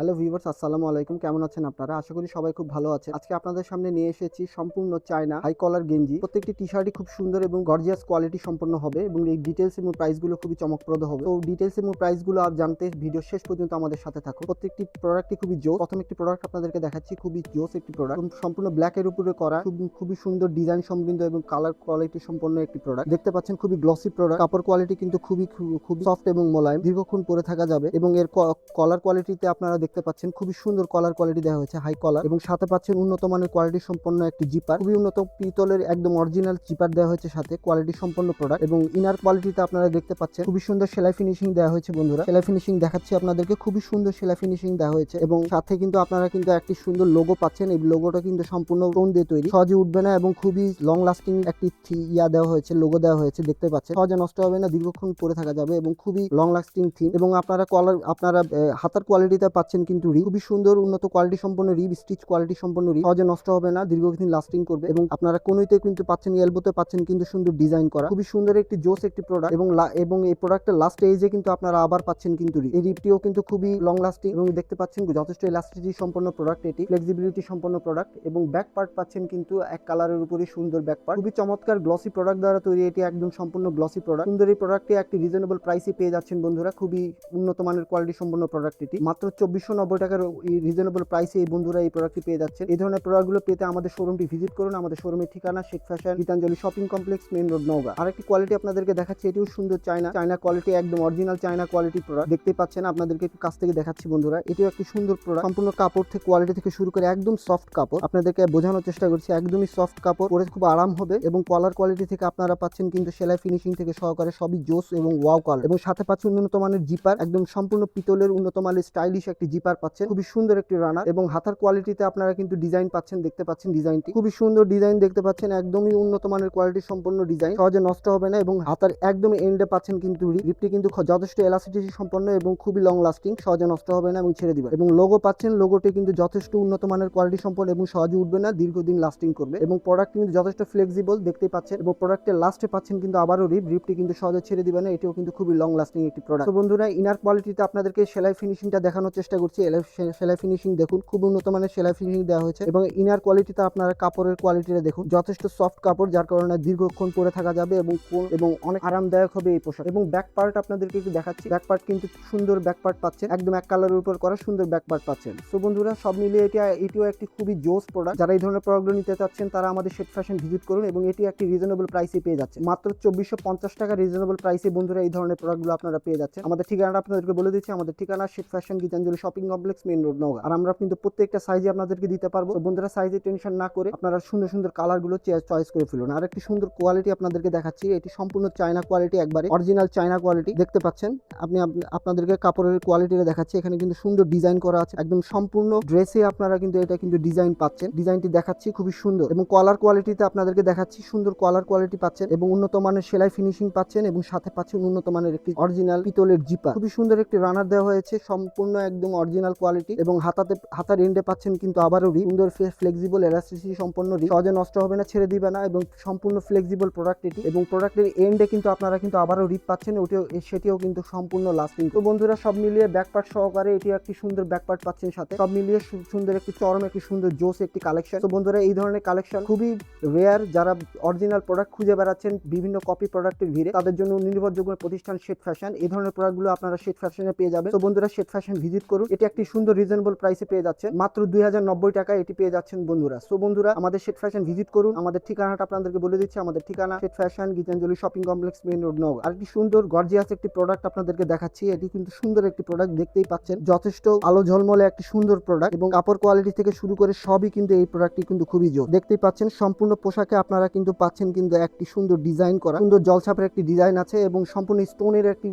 Hello viewers, আসসালামু আলাইকুম। কেমন আছেন আপনারা? আশা করি সবাই খুব ভালো আছে আজকে আপনাদের সামনে নিয়ে এসেছি সম্পূর্ণ চায়না হাই কলার গেঞ্জি। প্রত্যেকটি টি শার্টই খুব সুন্দর এবং গর্জিয়াস কোয়ালিটি সম্পন্ন হবে এবং এই ডিটেলস এবং প্রাইসগুলো খুবই চমকপ্রদ হবে। তো ডিটেলস এবং প্রাইসগুলো আর জানতে ভিডিও শেষ পর্যন্ত আমাদের সাথে থাকুন। প্রত্যেকটি প্রোডাক্টই খুবই জোস। প্রথম একটি প্রোডাক্ট আপনাদেরকে দেখাচ্ছি, খুবই জোস একটি প্রোডাক্ট সম্পূর্ণ ব্ল্যাক এর উপরে করা খুব- খুবই সুন্দর ডিজাইন সমৃদ্ধ এবং কালার কোয়ালিটি সম্পন্ন একটি প্রোডাক্ট দেখতে পাচ্ছেন খুবই গ্লসি প্রোডাক্ট কাপড় কোয়ালিটি কিন্তু খুবই খুবই সফট এবং মোলায়েম। দীর্ঘক্ষণ পরে থাকা যাবে এবং এর কলার কোয়ালিটিতে আপনারা দেখতে পাচ্ছেন খুবই সুন্দর কলার কোয়ালিটি দেওয়া হয়েছে হাই কলার এবং সাথে পাচ্ছেন উন্নত মানের কোয়ালিটি সম্পন্ন একটি জিপার খুবই উন্নত পিতলের একদম অরিজিনাল জিপার দেওয়া হয়েছে সাথে কোয়ালিটি সম্পন্ন প্রোডাক্ট এবং ইনার কোয়ালিটিতে আপনারা দেখতে পাচ্ছেন, খুবই সুন্দর সেলাই ফিনিশিং দেওয়া হয়েছে বন্ধুরা। সেলাই ফিনিশিং দেখাচ্ছি আপনাদেরকে, খুবই সুন্দর সেলাই ফিনিশিং দেওয়া হয়েছে। এবং সাথে কিন্তু আপনারা কিন্তু একটি সুন্দর লোগো পাচ্ছেন, এই লোগোটা কিন্তু সম্পূর্ণ টোন দিয়ে তৈরি। সহজে উঠবে না এবং খুবই লং লাস্টিং একটি ইয়া দেওয়া হয়েছে লোগো দেওয়া হয়েছে, দেখতে পাচ্ছেন। সহজে নষ্ট হবে না, দীর্ঘক্ষণ পরে থাকা যাবে এবং খুবই লং লাস্টিং থিম এবং আপনারা কলার আপনারা হাতার কোয়ালিটিতে পাচ্ছেন কিন্তু রি খুবই সুন্দর, উন্নত কোয়ালিটি সম্পন্ন রিব স্টিচ কোয়ালিটি সম্পন্ন রিব। সহজে নষ্ট হবে না, দীর্ঘদিন লাস্টিং করবে এবং আপনারা কোনোইতে কিন্তু পাচ্ছেন এলবোতে পাচ্ছেন কিন্তু সুন্দর ডিজাইন করা। খুবই সুন্দর একটি জোস একটি প্রোডাক্ট এবং এবং এই প্রোডাক্টের লাস্ট এজে কিন্তু আপনারা আবার পাচ্ছেন কিন্তু রিব। এই রিপটিও কিন্তু খুবই লং লাস্টিং এবং দেখতে পাচ্ছেন যথেষ্ট ইলাস্টিসিটি সম্পন্ন প্রোডাক্ট এটি ফ্লেক্সিবিলিটি সম্পন্ন প্রোডাক্ট এবং ব্যাক পার্ট পাচ্ছেন কিন্তু এক কালারের উপরই সুন্দর ব্যাক পার্ট খুবই চমৎকার গ্লসি প্রোডাক্ট দ্বারা তৈরি এটি, একদম সম্পূর্ণ গ্লসি প্রোডাক্ট সুন্দর এই প্রোডাক্টটি একটি রিজনেবল প্রাইসে পেয়ে যাচ্ছেন বন্ধুরা, খুবই উন্নত মানের কোয়ালিটি সম্পন্ন প্রোডাক্ট এটি। মাত্র চব্বিশশো নব্বই টাকার রিজনেবল প্রাইসে এই বন্ধুরা এই প্রোডাক্টটি পেয়ে যাচ্ছেন। এই ধরনের প্রোডাক্টগুলো পেতে আমাদের শোরুমটি ভিজিট করুন। আমাদের শোরুমের ঠিকানা Sheikh fashion, Gitanjali shopping complex main road Naogaon. আরেকটি কোয়ালিটি আপনাদেরকে দেখাচ্ছি, এটিও সুন্দর চায়না। চায়না কোয়ালিটি একদম অরিজিনাল চায়না কোয়ালিটি প্রোডাক্ট দেখতে পাচ্ছেন, আপনাদেরকে একটু কাছ থেকে দেখাচ্ছি বন্ধুরা। এটিও একটি সুন্দর প্রোডাক্ট সম্পূর্ণ কাপড় থেকে কোয়ালিটি থেকে শুরু করে একদম সফট কাপড়। আপনাদেরকে বোঝানোর চেষ্টা করছি, একদমই সফট কাপড়। পরে খুব আরাম হবে এবং কলার কোয়ালিটি থেকে আপনারা পাচ্ছেন কিন্তু সেলাই ফিনিশিং থেকে সহকারে সবই জোস এবং ওয়াও কালার এবং সাথে পাচ্ছেন উন্নত মানের জিপার একদম সম্পূর্ণ পিতলের উন্নত মানের স্টাইলিশ একটি জিপার পাচ্ছেন। খুবই সুন্দর একটি রানার এবং হাতার কোয়ালিটিতে আপনারা কিন্তু ডিজাইন পাচ্ছেন, দেখতে পাচ্ছেন ডিজাইনটি। খুবই সুন্দর ডিজাইন দেখতে পাচ্ছেন, একদমই উন্নত মানের কোয়ালিটি সম্পন্ন ডিজাইন। সহজে নষ্ট হবে না এবং হাতার একদম এন্ডে পাচ্ছেন কিন্তু রিপটি কিন্তু যথেষ্ট এলাস্টিসিটি সম্পন্ন এবং খুবই লং লাস্টিং সহজে নষ্ট হবে না এবং ছেড়ে দিবে এবং লোগো পাচ্ছেন লোগোটি কিন্তু যথেষ্ট উন্নত মানের কোয়ালিটি সম্পন্ন এবং সহজে উঠবে না, দীর্ঘদিন লাস্টিং করবে। এবং প্রোডাক্ট কিন্তু যথেষ্ট ফ্লেক্সিবল দেখতে পাচ্ছেন। এবং প্রোডাক্টের লাস্টে পাচ্ছেন কিন্তু আবারও রিপ। রিপটি কিন্তু সহজে ছেড়ে দিবে না, এটিও কিন্তু খুবই লং লাস্টিং একটি প্রোডাক্ট তো বন্ধুরা ইনার কোয়ালিটিতে আপনাদেরকে সেলাই ফিনিশিংটা দেখানোর চেষ্টা করছি। সে- সেলাই ফিনিশিং দেখুন, খুব উন্নত মানের সেলাই ফিনিশিং দেওয়া হয়েছে এবং ইনার কোয়ালিটিতে আপনারা কাপড়ের কোয়ালিটিটা দেখুন। যথেষ্ট সফট কাপড়, যার কারণে দীর্ঘক্ষণ পরে থাকা যাবে এবং এবং অনেক আরামদায়ক হবে এই পোশাক। এবং ব্যাক পার্ট আপনাদেরকে একটু দেখাচ্ছি। ব্যাক পার্ট কিন্তু সুন্দর ব্যাক পার্ট পাচ্ছেন, একদম এক কালারের উপর করা সুন্দর ব্যাক পার্ট পাচ্ছেন। তো বন্ধুরা, সব মিলিয়ে এটা, এটিও একটি খুবই জোস প্রোডাক্ট যারা এই ধরনের প্রোডাক্টগুলো নিতে চাচ্ছেন, তারা আমাদের শেট ফ্যাশন ভিজিট করুন এবং এটি একটি রিজনেবল প্রাইসে পেয়ে যাচ্ছে মাত্র চব্বিশশো পঞ্চাশ টাকা রিজনেবল প্রাইসে বন্ধুরা এই ধরনের প্রোডাক্টগুলো আপনারা পেয়ে যাচ্ছেন। আমাদের ঠিকানাটা আপনাদেরকে বলে দিচ্ছি। আমাদের ঠিকানা শেট fashion Gitanjali shopping complex main road Naogaon আর আমরা কিন্তু প্রত্যেকটা সাইজে আপনাদেরকে দিতে পারব। বন্ধুরা সাইজে টেনশন না করে আপনারা সুন্দর সুন্দর কালারগুলো চয়েস করে ফেলুন। আর একটি সুন্দর কোয়ালিটি আপনাদেরকে দেখাচ্ছি, এটি সম্পূর্ণ চায়না কোয়ালিটি একবারে। অরিজিনাল চায়না কোয়ালিটি দেখতে পাচ্ছেন? আপনি আপনাদেরকে কাপড়ের কোয়ালিটিটা দেখাচ্ছি। এখানে কিন্তু সুন্দর ডিজাইন করা আছে। একদম সম্পূর্ণ ড্রেসে আপনারা কিন্তু এটা কিন্তু ডিজাইন পাচ্ছেন। ডিজাইনটি দেখাচ্ছি, খুবই সুন্দর। এবং কলার কোয়ালিটিতে আপনাদেরকে দেখাচ্ছি, সুন্দর কলার কোয়ালিটি পাচ্ছেন এবং উন্নত মানের সেলাই ফিনিশিং পাচ্ছেন এবং সাথে পাচ্ছেন উন্নত মানের একটি অরিজিনাল পিতলের জিপা খুবই সুন্দর একটি রানার দেওয়া হয়েছে। সম্পূর্ণ একদম অরিজিনাল কোয়ালিটি এবং হাতাতে, হাতার এন্ডে পাচ্ছেন কিন্তু আবারও রি। সুন্দর ফ্লেক্সিবল এলাস্টিসিটি সম্পন্ন রি। সহজে নষ্ট হবে না, ছেড়ে দিবে না এবং সম্পূর্ণ ফ্লেক্সিবল প্রোডাক্ট এটি। এবং প্রোডাক্টের এন্ডে কিন্তু আপনারা কিন্তু আবারও রিপ পাচ্ছেন, ওটিও সেটিও কিন্তু সম্পূর্ণ লাস্টিং তো বন্ধুরা, সব মিলিয়ে ব্যাকপার্ট সহকারে এটি একটি সুন্দর ব্যাকপার্ট পাচ্ছেন সাথে। সব মিলিয়ে সুন্দর একটি চরম, একটি সুন্দর জোস একটি কালেকশন তো বন্ধুরা, এই ধরনের কালেকশন খুবই রেয়ার যারা অরিজিনাল প্রোডাক্ট খুঁজে বেড়াচ্ছেন, বিভিন্ন কপি প্রোডাক্টের ভিড়ে, তাদের জন্য নির্ভরযোগ্য প্রতিষ্ঠান শেট ফ্যাশন এই ধরনের প্রোডাক্টগুলো আপনারা শেট ফ্যাশনে পেয়ে যাবেন। তো বন্ধুরা শেট ফ্যাশন ভিজিট করুন। এটি একটি সুন্দর রিজনেবল প্রাইসে পেয়ে যাচ্ছেন। মাত্র দুই হাজার নব্বই টাকা এটি পেয়ে যাচ্ছেন বন্ধুরা। সো বন্ধুরা, আমাদের শেট ফ্যাশন ভিজিট করুন। আমাদের ঠিকানাটা আপনাদেরকে বলে দিচ্ছি। আমাদের ঠিকানা শেট fashion Gitanjali shopping complex main road নগর আর একটি সুন্দর গর্জিয়াস একটি প্রোডাক্ট আপনাদেরকে দেখাচ্ছি। এটি কিন্তু সুন্দর একটি প্রোডাক্ট দেখতেই পাচ্ছেন। যথেষ্ট আলো ঝলমলে একটি সুন্দর প্রোডাক্ট এবং কাপড় কোয়ালিটি থেকে শুরু করে সবই কিন্তু এই প্রোডাক্টটি কিন্তু খুবই জোর। দেখতেই পাচ্ছেন, সম্পূর্ণ পোশাকে আপনারা কিন্তু পাচ্ছেন কিন্তু একটি সুন্দর ডিজাইন করা। সুন্দর জলছাপের একটি ডিজাইন আছে এবং সম্পূর্ণ স্টোনের একটি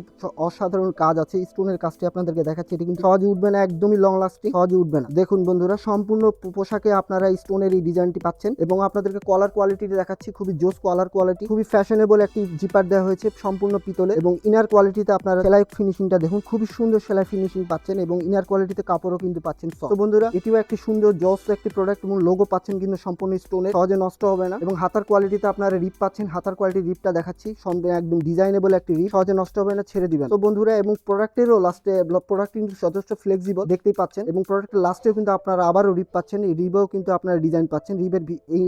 অসাধারণ কাজ আছে। স্টোনের কাজটি আপনাদেরকে দেখাচ্ছি। এটি কিন্তু সহজে উঠবে না একদমই লং লাস্টিং সহজে উঠবে না দেখুন বন্ধুরা, সম্পূর্ণ পোশাকে আপনারা স্টোনের এই ডিজাইনটি পাচ্ছেন এবং আপনাদেরকে কলার কোয়ালিটি দেখাচ্ছি, খুবই জোস কলার কোয়ালিটি খুবই ফ্যাশনেবল একটি জিপার দেওয়া হয়েছে সম্পূর্ণ পিতলে এবং ইনার কোয়ালিটিতে আপনারা সেলাই ফিনিশিংটা দেখুন, খুবই সুন্দর সেলাই ফিনিশিং পাচ্ছেন এবং ইনার কোয়ালিটিতে কাপড়ও কিন্তু পাচ্ছেন। তো বন্ধুরা, এটিও একটি সুন্দর, জস একটি প্রোডাক্ট এবং লোগো পাচ্ছেন কিন্তু সম্পূর্ণ স্টোনে সহজে নষ্ট হবে না এবং হাতার কোয়ালিটিতে আপনারা রিপ পাচ্ছেন, হাতার কোয়ালিটি রিপটা দেখাচ্ছি একদম ডিজাইনেবল একটি রিপ সহজে নষ্ট হবে না, ছেড়ে দিবেন তো বন্ধুরা, এবং প্রোডাক্টেরও লাস্টে প্রোডাক্ট কিন্তু যথেষ্ট ফ্লেক্স ফ্লেক্সিবল দেখতেই পাচ্ছেন এবং প্রোডাক্টের লাস্টেও কিন্তু আপনারা আবারও রিপ পাচ্ছেন। রিবেও কিন্তু আপনারা ডিজাইন পাচ্ছেন। রিবের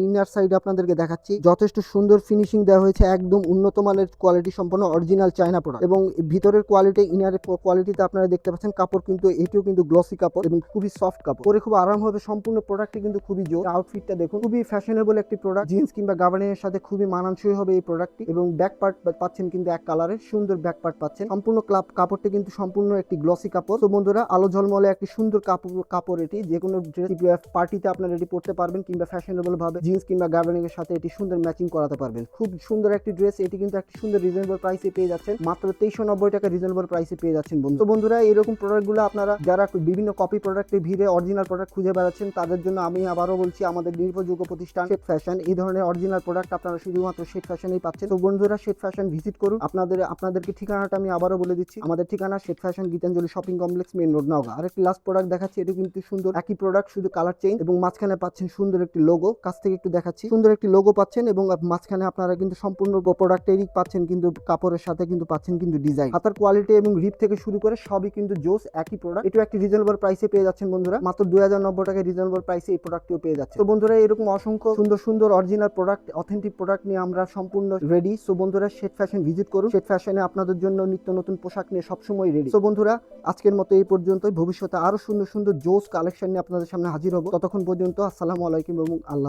ইনার সাইডে আপনাদেরকে দেখাচ্ছি। যথেষ্ট সুন্দর ফিনিশিং দেওয়া হয়েছে। একদম উন্নত মানের কোয়ালিটি সম্পন্ন অরিজিনাল চায়না প্রোডাক্ট এবং ভিতরের কোয়ালিটি ইনারের কোয়ালিটিতে আপনারা দেখতে পাচ্ছেন। কাপড় কিন্তু, এটিও কিন্তু গ্লসি কাপড় এবং খুবই সফট কাপড়। পরে খুব আরাম হবে সম্পূর্ণ প্রোডাক্টটি কিন্তু খুবই জোর। আউটফিটটা দেখুন, খুবই ফ্যাশনেবল একটি প্রোডাক্ট জিন্স কিংবা গাবার্ডিং এর সাথে খুবই মানানসই হবে এই প্রোডাক্টটি এবং ব্যাক পার্ট পাচ্ছেন কিন্তু এক কালারের সুন্দর ব্যাক পার্ট পাচ্ছেন। সম্পূর্ণ ক্লাব কাপড়টি কিন্তু সম্পূর্ণ একটি গ্লসি কাপড়। তো বন্ধুরা, আলো ঝলমলে একটি সুন্দর কাপড় কাপড় এটি। যে কোনো ড্রেস পার্টিতে আপনারা এটি পরতে পারবেন কিংবা ফ্যাশনেবল ভাবে জিন্স কিংবা গার্ডেনিং এর সাথে এটি সুন্দর ম্যাচিং করাতে পারবেন। খুব সুন্দর একটি ড্রেস, এটি কিন্তু একটি সুন্দর রিজনেবল প্রাইসে পেয়ে যাচ্ছেন। মাত্র তেইশশো নব্বই টাকা রিজনেবল প্রাইসে পেয়ে যাচ্ছেন বন্ধু। বন্ধুরা, এরকম প্রোডাক্টগুলো আপনারা যারা বিভিন্ন কপি প্রোডাক্টে ভিড়ে অরিজিনাল প্রোডাক্ট খুঁজে বেড়াচ্ছেন, তাদের জন্য আমি আবারও বলছি, আমাদের নির্ভরযোগ্য প্রতিষ্ঠান শেট ফ্যাশন এই ধরনের অরিজিনাল প্রোডাক্ট আপনারা শুধুমাত্র শেট ফ্যাশনেই পাচ্ছেন। তো বন্ধুরা শেট ফ্যাশন ভিজিট করুন। আপনাদের, আপনাদেরকে ঠিকানাটা আমি আবারও বলে দিচ্ছি। আমাদের ঠিকানা শেট fashion Gitanjali shopping complex main road Naogaon আরেকটি লাস্ট প্রোডাক্ট দেখাচ্ছি, এটি কিন্তু সুন্দর, একই প্রোডাক্ট শুধু কালার চেঞ্জ এবং মাঝখানে পাচ্ছেন সুন্দর একটি লোগো কাছ থেকে একটু দেখাচ্ছি। সুন্দর একটি লোগো পাচ্ছেন এবং মাঝখানে আপনারা কিন্তু সম্পূর্ণ প্রোডাক্টেরই পাচ্ছেন কিন্তু কাপড়ের সাথে কিন্তু পাচ্ছেন কিন্তু ডিজাইন হাতার কোয়ালিটি এবং রিপ থেকে শুরু করে সবই কিন্তু জোস, একই প্রোডাক্ট এটাও একটি রিজনেবল প্রাইসে পেয়ে যাচ্ছেন বন্ধুরা। মাত্র দুই হাজার নব্বই টাকা রিজনেবল প্রাইসে এই প্রোডাক্টটিও পেয়ে যাচ্ছে তো বন্ধুরা, এরকম অসংখ্য সুন্দর সুন্দর অরিজিনাল প্রোডাক্ট অথেন্টিক প্রোডাক্ট নিয়ে আমরা সম্পূর্ণ রেডি সো বন্ধুরা শেট ফ্যাশন ভিজিট করুন। শেট ফ্যাশনে আপনাদের জন্য নিত্য নতুন পোশাক নিয়ে সবসময় রেডি তো বন্ধুরা, আজকের মতো এই পর্যন্তই। ভবিষ্যতে আরও সুন্দর সুন্দর জোস কালেকশন নিয়ে আপনাদের সামনে হাজির হব। ততক্ষণ পর্যন্ত আসসালামু আলাইকুম এবং আল্লাহ